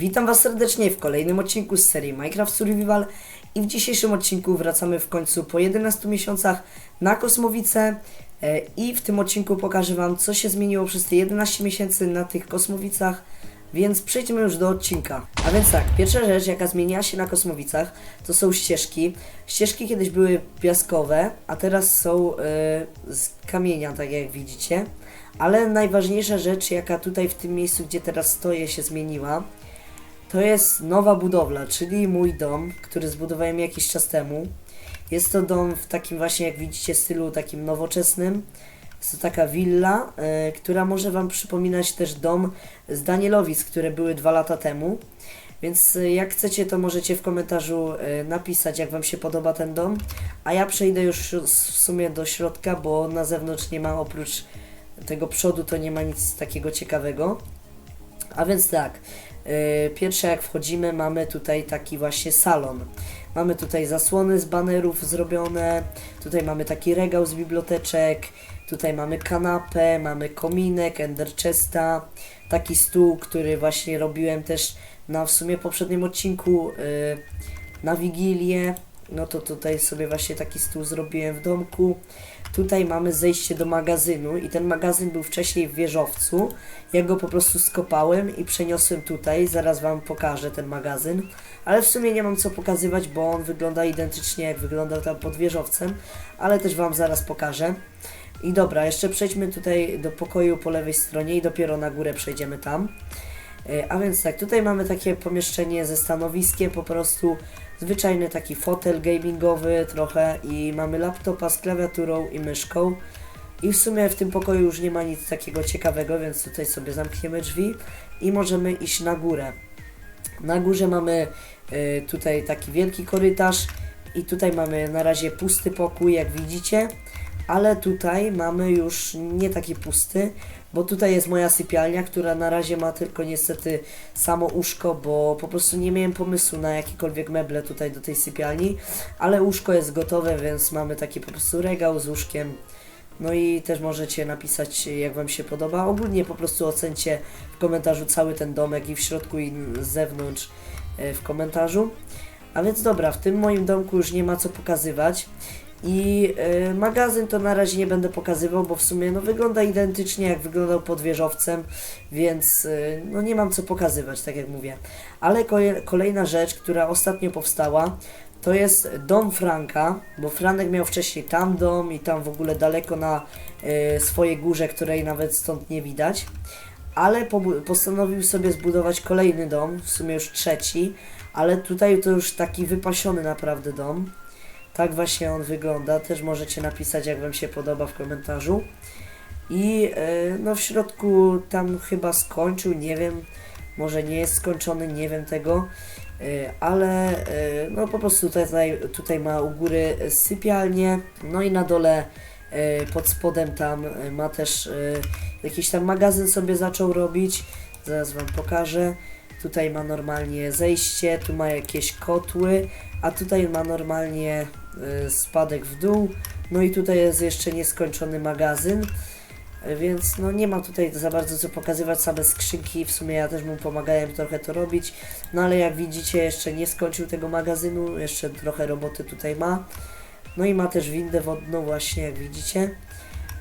Witam Was serdecznie w kolejnym odcinku z serii Minecraft Survival i w dzisiejszym odcinku wracamy w końcu po 11 miesiącach na Kosmowice e, i w tym odcinku pokażę Wam co się zmieniło przez te 11 miesięcy na tych Kosmowicach, więc przejdźmy już do odcinka. A więc tak, pierwsza rzecz jaka zmieniła się na Kosmowicach to są ścieżki. Ścieżki kiedyś były piaskowe, a teraz są e, z kamienia, tak jak widzicie. Ale najważniejsza rzecz, jaka tutaj w tym miejscu, gdzie teraz stoję, się zmieniła, to jest nowa budowla, czyli mój dom, który zbudowałem jakiś czas temu. Jest to dom w takim właśnie, jak widzicie, stylu takim nowoczesnym. Jest to taka willa, e, która może Wam przypominać też dom z Danielowic, które były dwa lata temu. Więc e, jak chcecie, to możecie w komentarzu e, napisać, jak Wam się podoba ten dom. A ja przejdę już w sumie do środka, bo na zewnątrz nie ma oprócz tego przodu, to nie ma nic takiego ciekawego. A więc tak, pierwsze jak wchodzimy mamy tutaj taki właśnie salon. Mamy tutaj zasłony z banerów zrobione, tutaj mamy taki regał z biblioteczek, tutaj mamy kanapę, mamy kominek, ender chesta, taki stół, który właśnie robiłem też na w sumie poprzednim odcinku yy, na Wigilię. No to tutaj sobie właśnie taki stół zrobiłem w domku. Tutaj mamy zejście do magazynu i ten magazyn był wcześniej w wieżowcu. Ja go po prostu skopałem i przeniosłem tutaj. Zaraz Wam pokażę ten magazyn. Ale w sumie nie mam co pokazywać, bo on wygląda identycznie jak wyglądał tam pod wieżowcem. Ale też Wam zaraz pokażę. I dobra, jeszcze przejdźmy tutaj do pokoju po lewej stronie i dopiero na górę przejdziemy tam. E, A więc tak, tutaj mamy takie pomieszczenie ze stanowiskiem, po prostu zwyczajny taki fotel gamingowy trochę i mamy laptopa z klawiaturą i myszką. I w sumie w tym pokoju już nie ma nic takiego ciekawego, więc tutaj sobie zamkniemy drzwi i możemy iść na górę. Na górze mamy y, tutaj taki wielki korytarz i tutaj mamy na razie pusty pokój, jak widzicie, ale tutaj mamy już nie taki pusty, bo tutaj jest moja sypialnia, która na razie ma tylko niestety samo łóżko, bo po prostu nie miałem pomysłu na jakiekolwiek meble tutaj do tej sypialni, ale łóżko jest gotowe, więc mamy taki po prostu regał z łóżkiem. No i też możecie napisać, jak Wam się podoba. Ogólnie po prostu ocencie w komentarzu cały ten domek i w środku i z zewnątrz e, w komentarzu. A więc dobra, w tym moim domku już nie ma co pokazywać. I e, magazyn to na razie nie będę pokazywał, bo w sumie no, wygląda identycznie jak wyglądał pod wieżowcem, więc e, no, nie mam co pokazywać, tak jak mówię. Ale kolejna rzecz, która ostatnio powstała, to jest dom Franka, bo Franek miał wcześniej tam dom i tam w ogóle daleko na e, swojej górze, której nawet stąd nie widać. Ale pobu- postanowił sobie zbudować kolejny dom, w sumie już trzeci, ale tutaj to już taki wypasiony naprawdę dom. Tak właśnie on wygląda. Też możecie napisać, jak Wam się podoba w komentarzu. I e, no w środku tam chyba skończył, nie wiem, może nie jest skończony, nie wiem tego, e, ale e, no po prostu tutaj, tutaj ma u góry sypialnię, no i na dole pod spodem tam ma też jakiś tam magazyn sobie zaczął robić, zaraz Wam pokażę. Tutaj ma normalnie zejście, tu ma jakieś kotły, a tutaj ma normalnie spadek w dół. No i tutaj jest jeszcze nieskończony magazyn. Y, Więc no nie ma tutaj za bardzo co pokazywać, same skrzynki, w sumie ja też mu pomagałem trochę to robić, no ale jak widzicie jeszcze nie skończył tego magazynu, jeszcze trochę roboty tutaj ma. No i ma też windę wodną właśnie, jak widzicie.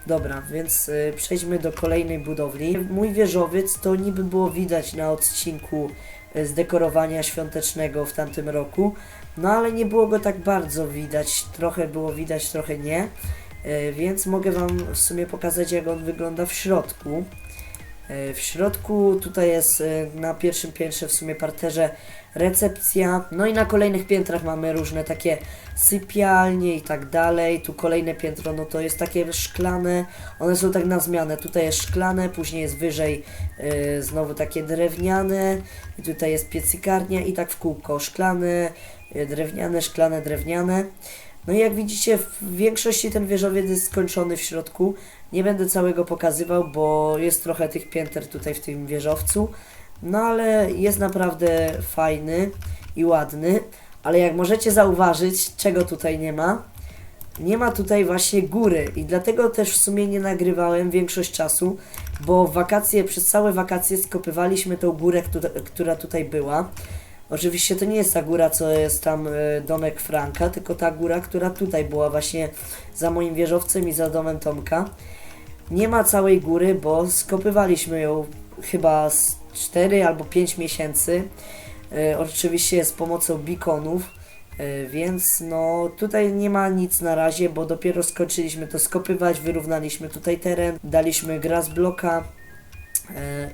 Dobra, więc y, przejdźmy do kolejnej budowli. Mój wieżowiec to niby było widać na odcinku y, z dekorowania świątecznego w tamtym roku, no ale nie było go tak bardzo widać. Trochę było widać, trochę nie. Y, więc mogę Wam w sumie pokazać, jak on wygląda w środku. Y, W środku tutaj jest y, na pierwszym piętrze, w sumie parterze, recepcja. No i na kolejnych piętrach mamy różne takie sypialnie i tak dalej. Tu kolejne piętro, no to jest takie szklane. One są tak na zmianę. Tutaj jest szklane, później jest wyżej y, znowu takie drewniane. I tutaj jest piecykarnia i tak w kółko. Szklane, drewniane, szklane, drewniane. No i jak widzicie, w większości ten wieżowiec jest skończony w środku. Nie będę całego pokazywał, bo jest trochę tych pięter tutaj w tym wieżowcu. No ale jest naprawdę fajny i ładny. Ale jak możecie zauważyć, czego tutaj nie ma, nie ma tutaj właśnie góry i dlatego też w sumie nie nagrywałem większość czasu, bo wakacje, przez całe wakacje skopywaliśmy tą górę, która tutaj była. Oczywiście to nie jest ta góra, co jest tam y, domek Franka, tylko ta góra, która tutaj była właśnie za moim wieżowcem i za domem Tomka. Nie ma całej góry, bo skopywaliśmy ją chyba z 4 albo 5 miesięcy. Y, oczywiście z pomocą beaconów. Y, Więc no tutaj nie ma nic na razie, bo dopiero skończyliśmy to skopywać, wyrównaliśmy tutaj teren, daliśmy grass bloka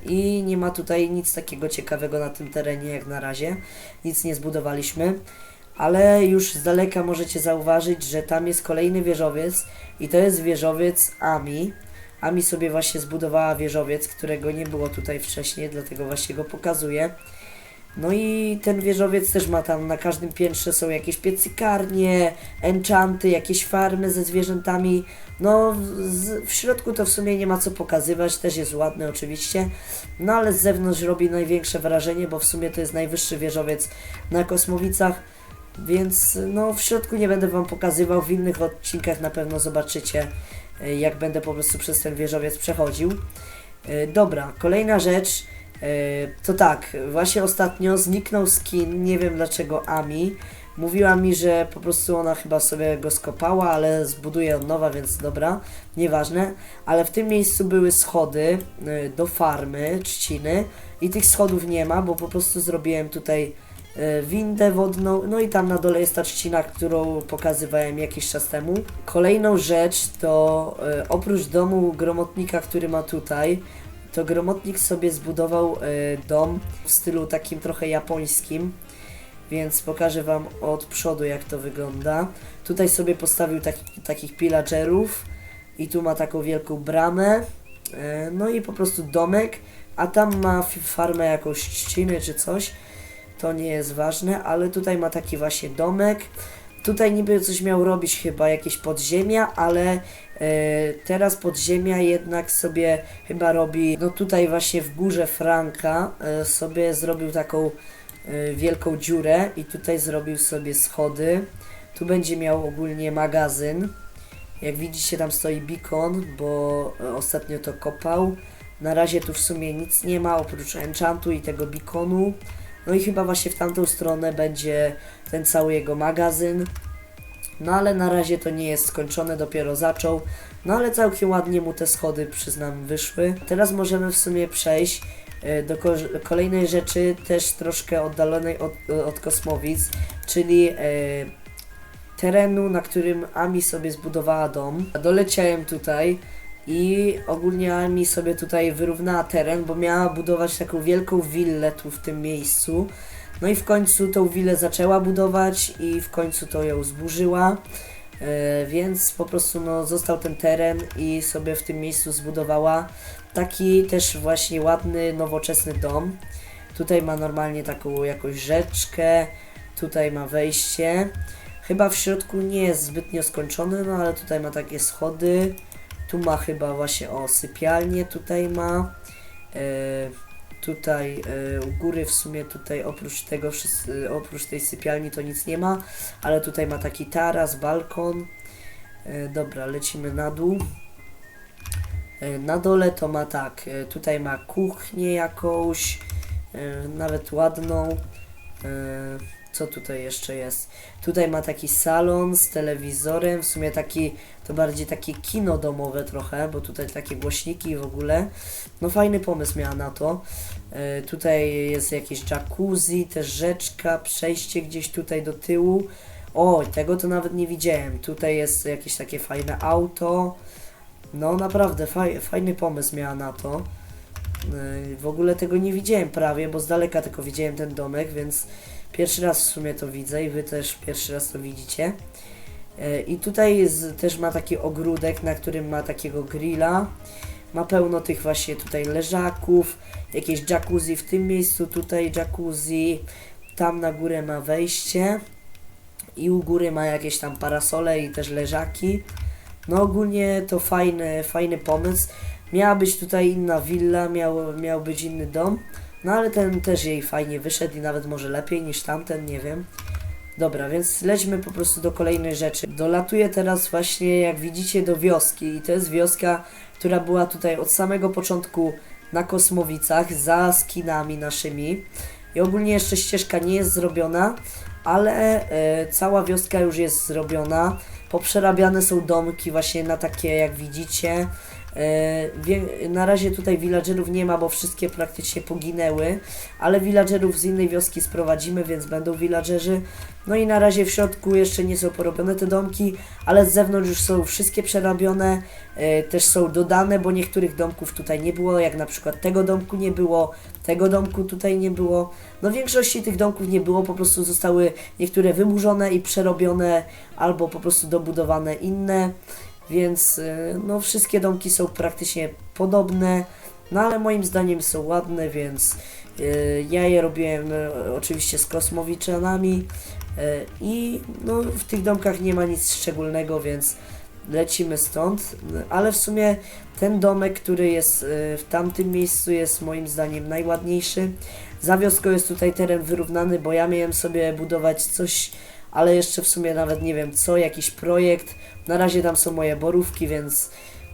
i nie ma tutaj nic takiego ciekawego na tym terenie jak na razie. Nic nie zbudowaliśmy, ale już z daleka możecie zauważyć, że tam jest kolejny wieżowiec i to jest wieżowiec Ami. Ami sobie właśnie zbudowała wieżowiec, którego nie było tutaj wcześniej, dlatego właśnie go pokazuję. No i ten wieżowiec też ma tam, na każdym piętrze są jakieś piecykarnie, enchanty, jakieś farmy ze zwierzętami. No w- w środku to w sumie nie ma co pokazywać, też jest ładny oczywiście. No ale z zewnątrz robi największe wrażenie, bo w sumie to jest najwyższy wieżowiec na Kosmowicach. Więc no w środku nie będę Wam pokazywał, w innych odcinkach na pewno zobaczycie e, jak będę po prostu przez ten wieżowiec przechodził. E, Dobra, kolejna rzecz. E, To tak, właśnie ostatnio zniknął skin, nie wiem dlaczego Ami. Mówiła mi, że po prostu ona chyba sobie go skopała, ale zbuduje od nowa, więc dobra, nieważne. Ale w tym miejscu były schody e, do farmy trzciny i tych schodów nie ma, bo po prostu zrobiłem tutaj e, windę wodną, no i tam na dole jest ta trzcina, którą pokazywałem jakiś czas temu. Kolejną rzecz to oprócz domu gromotnika, który ma tutaj, to gromotnik sobie zbudował e, dom w stylu takim trochę japońskim, więc pokażę Wam od przodu jak to wygląda. Tutaj sobie postawił taki, takich pillagerów i tu ma taką wielką bramę, e, no i po prostu domek, a tam ma farmę jakąś trzciny czy coś. To nie jest ważne, ale tutaj ma taki właśnie domek. Tutaj niby coś miał robić chyba jakieś podziemia, ale teraz podziemia jednak sobie chyba robi, no tutaj właśnie w górze Franka e, sobie zrobił taką e, wielką dziurę i tutaj zrobił sobie schody. Tu będzie miał ogólnie magazyn. Jak widzicie tam stoi beacon, bo e, ostatnio to kopał. Na razie tu w sumie nic nie ma oprócz enchantu i tego beaconu. No i chyba właśnie w tamtą stronę będzie ten cały jego magazyn. No ale na razie to nie jest skończone, dopiero zaczął. No ale całkiem ładnie mu te schody, przyznam, wyszły. Teraz możemy w sumie przejść e, do ko kolejnej rzeczy, też troszkę oddalonej od, od Kosmowic, czyli e, terenu, na którym Ami sobie zbudowała dom. Doleciałem tutaj i ogólnie Ami sobie tutaj wyrównała teren, bo miała budować taką wielką willę tu w tym miejscu. No i w końcu tą willę zaczęła budować i w końcu to ją zburzyła. E, więc po prostu no, został ten teren i sobie w tym miejscu zbudowała taki też właśnie ładny, nowoczesny dom. Tutaj ma normalnie taką jakąś rzeczkę, tutaj ma wejście. Chyba w środku nie jest zbytnio skończony, no ale tutaj ma takie schody. Tu ma chyba właśnie o sypialnię, tutaj ma. E, tutaj e, u góry w sumie tutaj oprócz tego, wszys- e, oprócz tej sypialni to nic nie ma, ale tutaj ma taki taras, balkon. Dobra, lecimy na dół. Na dole to ma tak, tutaj ma kuchnię jakąś, nawet ładną. Co tutaj jeszcze jest? Tutaj ma taki salon z telewizorem, w sumie taki, to bardziej takie kino domowe trochę, bo tutaj takie głośniki w ogóle. No fajny pomysł miała na to. E, tutaj jest jakieś jacuzzi, też rzeczka, przejście gdzieś tutaj do tyłu. O, tego to nawet nie widziałem. Tutaj jest jakieś takie fajne auto. No naprawdę, faj, fajny pomysł miała na to. E, W ogóle tego nie widziałem prawie, bo z daleka tylko widziałem ten domek, więc pierwszy raz w sumie to widzę i wy też pierwszy raz to widzicie. E, I tutaj też ma taki ogródek, na którym ma takiego grilla. Ma pełno tych właśnie tutaj leżaków, jakieś jacuzzi w tym miejscu, tutaj jacuzzi, tam na górę ma wejście i u góry ma jakieś tam parasole i też leżaki. No ogólnie to fajny, fajny pomysł. Miała być tutaj inna willa, miał, miał być inny dom, no ale ten też jej fajnie wyszedł i nawet może lepiej niż tamten, nie wiem. Dobra, więc lećmy po prostu do kolejnej rzeczy. Dolatuję teraz właśnie, jak widzicie, do wioski i to jest wioska, która była tutaj od samego początku na Kosmowicach, za skinami naszymi. I ogólnie jeszcze ścieżka nie jest zrobiona, ale e, cała wioska już jest zrobiona. Poprzerabiane są domki właśnie na takie, jak widzicie. E, na razie tutaj villagerów nie ma, bo wszystkie praktycznie poginęły, ale villagerów z innej wioski sprowadzimy, więc będą villagerzy. No i na razie w środku jeszcze nie są porobione te domki, ale z zewnątrz już są wszystkie przerabione, e, też są dodane, bo niektórych domków tutaj nie było, jak na przykład tego domku nie było, tego domku tutaj nie było. No większości tych domków nie było, po prostu zostały niektóre wyburzone i przerobione, albo po prostu dobudowane inne, więc e, no wszystkie domki są praktycznie podobne, no ale moim zdaniem są ładne, więc e, ja je robiłem e, oczywiście z kosmowiczanami i no w tych domkach nie ma nic szczególnego, więc lecimy stąd, ale w sumie ten domek, który jest w tamtym miejscu jest moim zdaniem najładniejszy. Za wioską jest tutaj teren wyrównany, bo ja miałem sobie budować coś, ale jeszcze w sumie nawet nie wiem co, jakiś projekt. Na razie tam są moje borówki, więc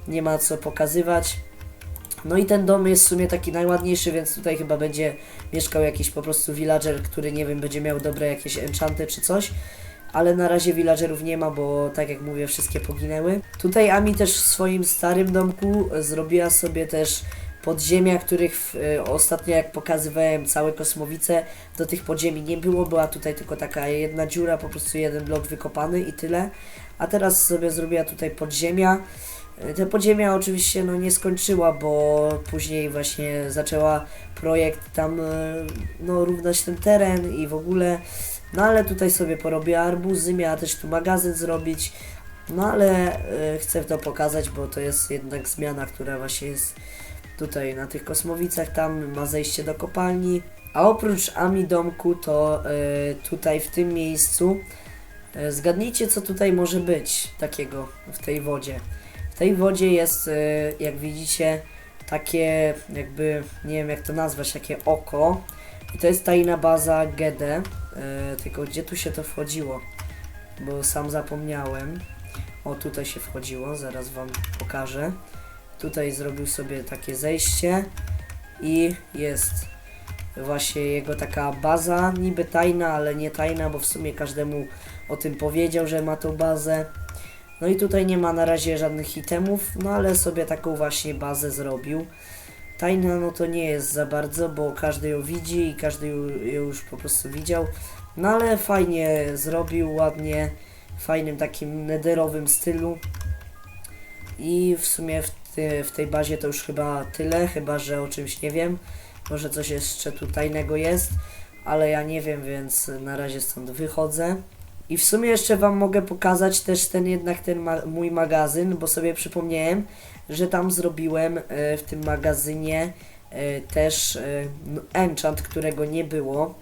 nie ma co pokazywać. No i ten dom jest w sumie taki najładniejszy, więc tutaj chyba będzie mieszkał jakiś po prostu villager, który nie wiem, będzie miał dobre jakieś enchanty czy coś. Ale na razie villagerów nie ma, bo tak jak mówię, wszystkie poginęły. Tutaj Ami też w swoim starym domku zrobiła sobie też podziemia, których w, y, ostatnio jak pokazywałem całe kosmowice, do tych podziemi nie było, była tutaj tylko taka jedna dziura, po prostu jeden blok wykopany i tyle. A teraz sobie zrobiła tutaj podziemia. Y, Te podziemia oczywiście no, nie skończyła, bo później właśnie zaczęła projekt tam y, no, równać ten teren i w ogóle. No ale tutaj sobie porobiła arbuzy, miała też tu magazyn zrobić. No ale y, chcę to pokazać, bo to jest jednak zmiana, która właśnie jest tutaj na tych kosmowicach. Tam ma zejście do kopalni. A oprócz Ami domku, to y, tutaj w tym miejscu zgadnijcie, co tutaj może być takiego w tej wodzie. W tej wodzie jest, y, jak widzicie, takie jakby, nie wiem jak to nazwać, takie oko. I to jest tajna baza Gede. Y, tylko gdzie tu się to wchodziło? Bo sam zapomniałem. O, tutaj się wchodziło, zaraz wam pokażę. Tutaj zrobił sobie takie zejście i jest właśnie jego taka baza, niby tajna, ale nie tajna, bo w sumie każdemu o tym powiedział, że ma tą bazę. No i tutaj nie ma na razie żadnych itemów, no ale sobie taką właśnie bazę zrobił. Tajna no to nie jest za bardzo, bo każdy ją widzi i każdy ją, już po prostu widział. No ale fajnie zrobił, ładnie, fajnym takim nederowym stylu. I w sumie w, ty, w tej bazie to już chyba tyle, chyba że o czymś nie wiem. Może coś jeszcze tu tajnego jest, ale ja nie wiem, więc na razie stąd wychodzę. I w sumie jeszcze Wam mogę pokazać też ten jednak ten ma mój magazyn, bo sobie przypomniałem, że tam zrobiłem e, w tym magazynie e, też e, enchant, którego nie było.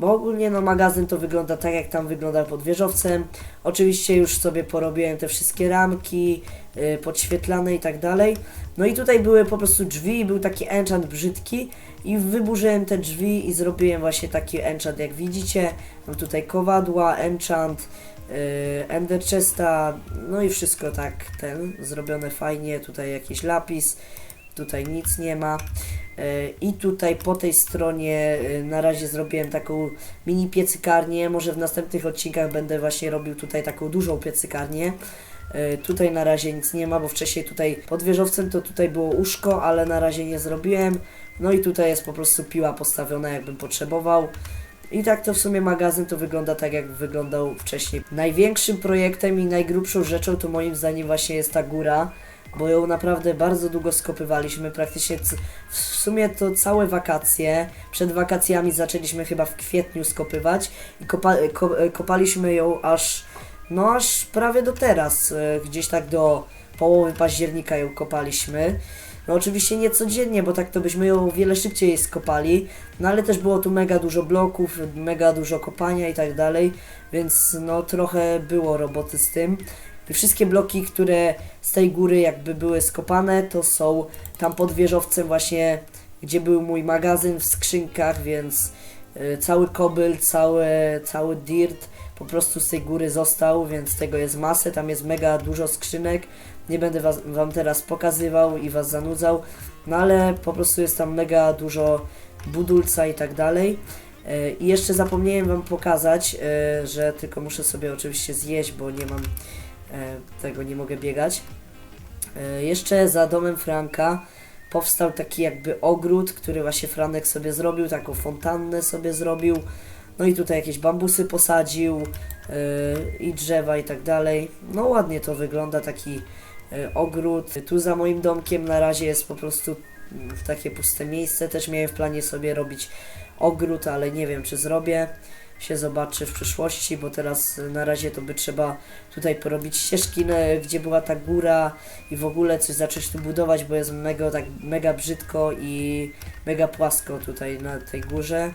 Bo ogólnie no magazyn to wygląda tak jak tam wyglądał pod wieżowcem. Oczywiście już sobie porobiłem te wszystkie ramki, y, podświetlane i tak dalej. No i tutaj były po prostu drzwi i był taki enchant brzydki i wyburzyłem te drzwi i zrobiłem właśnie taki enchant jak widzicie. Mam tutaj kowadła, enchant, y, ender chesta, no i wszystko tak ten zrobione fajnie. Tutaj jakiś lapis, tutaj nic nie ma. E, I tutaj po tej stronie e, na razie zrobiłem taką mini piecykarnię. Może w następnych odcinkach będę właśnie robił tutaj taką dużą piecykarnię. E, Tutaj na razie nic nie ma, bo wcześniej tutaj pod wieżowcem to tutaj było łóżko, ale na razie nie zrobiłem. No i tutaj jest po prostu piła postawiona jakbym potrzebował. I tak to w sumie magazyn to wygląda tak jak wyglądał wcześniej. Największym projektem i najgrubszą rzeczą to moim zdaniem właśnie jest ta góra bo ją naprawdę bardzo długo skopywaliśmy, praktycznie w sumie to całe wakacje, przed wakacjami zaczęliśmy chyba w kwietniu skopywać i kopa ko kopaliśmy ją aż, no aż prawie do teraz, e, gdzieś tak do połowy października ją kopaliśmy. No oczywiście nie codziennie, bo tak to byśmy ją wiele szybciej skopali, no ale też było tu mega dużo bloków, mega dużo kopania i tak dalej, więc no trochę było roboty z tym. I wszystkie bloki, które z tej góry jakby były skopane, to są tam pod wieżowcem właśnie, gdzie był mój magazyn w skrzynkach, więc y, cały kobyl, cały, cały dirt po prostu z tej góry został, więc tego jest masę, tam jest mega dużo skrzynek, nie będę was, wam teraz pokazywał i was zanudzał, no ale po prostu jest tam mega dużo budulca i tak dalej. E, I jeszcze zapomniałem wam pokazać, e, że tylko muszę sobie oczywiście zjeść, bo nie mam tego, nie mogę biegać. E, Jeszcze za domem Franka powstał taki jakby ogród, który właśnie Franek sobie zrobił, taką fontannę sobie zrobił. No i tutaj jakieś bambusy posadził yy, i drzewa i tak dalej. No ładnie to wygląda, taki ogród. Tu za moim domkiem na razie jest po prostu mm, takie puste miejsce. Też miałem w planie sobie robić ogród, ale nie wiem czy zrobię. Się zobaczy w przyszłości, bo teraz y, na razie to by trzeba tutaj porobić ścieżki, no, gdzie była ta góra i w ogóle coś zacząć tu budować, bo jest mega, tak, mega brzydko i mega płasko tutaj na tej górze.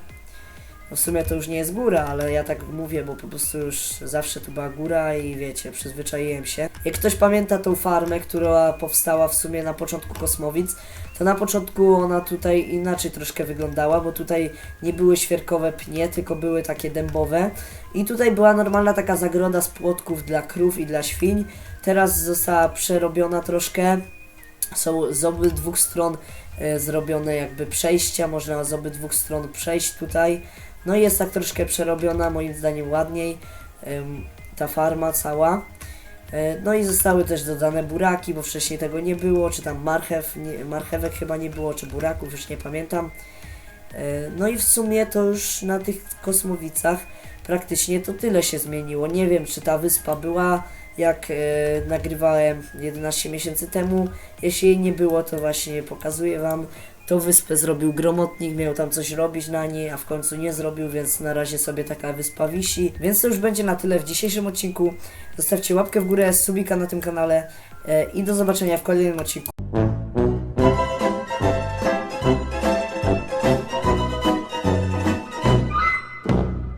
No w sumie to już nie jest góra, ale ja tak mówię, bo po prostu już zawsze tu była góra i wiecie, przyzwyczaiłem się. Jak ktoś pamięta tą farmę, która powstała w sumie na początku Kosmowic, to na początku ona tutaj inaczej troszkę wyglądała, bo tutaj nie były świerkowe pnie, tylko były takie dębowe. I tutaj była normalna taka zagroda z płotków dla krów i dla świń. Teraz została przerobiona troszkę. Są z obydwu stron e, zrobione jakby przejścia, można z obydwu stron przejść tutaj. No jest tak troszkę przerobiona, moim zdaniem ładniej, ta farma cała. E, No i zostały też dodane buraki, bo wcześniej tego nie było, czy tam marchew, nie, marchewek chyba nie było, czy buraków, już nie pamiętam. E, No i w sumie to już na tych kosmowicach praktycznie to tyle się zmieniło. Nie wiem, czy ta wyspa była jak e, nagrywałem 11 miesięcy temu. Jeśli jej nie było, to właśnie pokazuję Wam. Tą wyspę zrobił gromotnik, miał tam coś robić na niej, a w końcu nie zrobił, więc na razie sobie taka wyspa wisi. Więc to już będzie na tyle w dzisiejszym odcinku. Zostawcie łapkę w górę, subika na tym kanale e, i do zobaczenia w kolejnym odcinku.